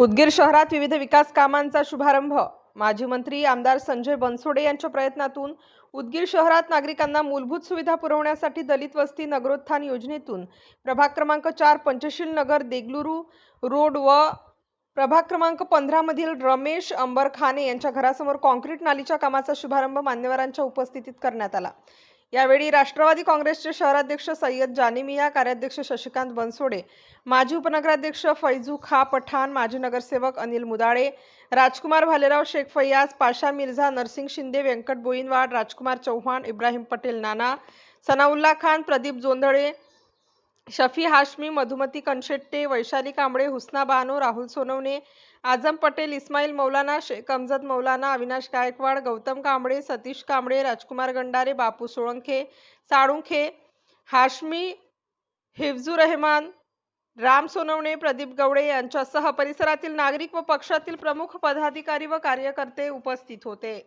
उदगीर शहरात विविध विकास कामांचा शुभारंभ. माजी मंत्री आमदार संजय बनसोडे यांच्या प्रयत्नातून उदगीर शहरात नागरिकांना मूलभूत सुविधा पुरवण्यासाठी दलित वस्ती नगरोत्थान योजनेतून प्रभाग क्रमांक चार पंचशील नगर देगलुरू रोड व प्रभाग क्रमांक पंधरामधील रमेश अंबर खाने यांच्या घरासमोर कॉन्क्रीट नालीच्या कामाचा शुभारंभ मान्यवरांच्या उपस्थितीत करण्यात आला. यावेळी राष्ट्रवादी काँग्रेसचे शहराध्यक्ष सय्यद जानिमिया कार्याध्यक्ष शशिकांत बनसोडे माजी उपनगराध्यक्ष फैजू खा पठाण माजी नगरसेवक अनिल मुदाळे राजकुमार भालेराव शेख फैयाज पाशा मिर्झा नरसिंग शिंदे व्यंकट बोईनवाड राजकुमार चौहान इब्राहिम पटेल नाना सनाउल्ला खान प्रदीप जोंधळे शफी हाशमी मधुमती कनशेट्टे वैशाली कांबळे हुस्ना बानो राहुल सोनवणे आझम पटेल इस्माईल मौलाना शेख अमजद मौलाना अविनाश गायकवाड गौतम कांबळे सतीश कांबळे राजकुमार गंडारे बापू सोळंखे साळुंखे हाशमी हिफजू रहमान राम सोनवणे प्रदीप गवळे यांच्यासह परिसरातील नागरिक व पक्षातील प्रमुख पदाधिकारी व कार्यकर्ते उपस्थित होते.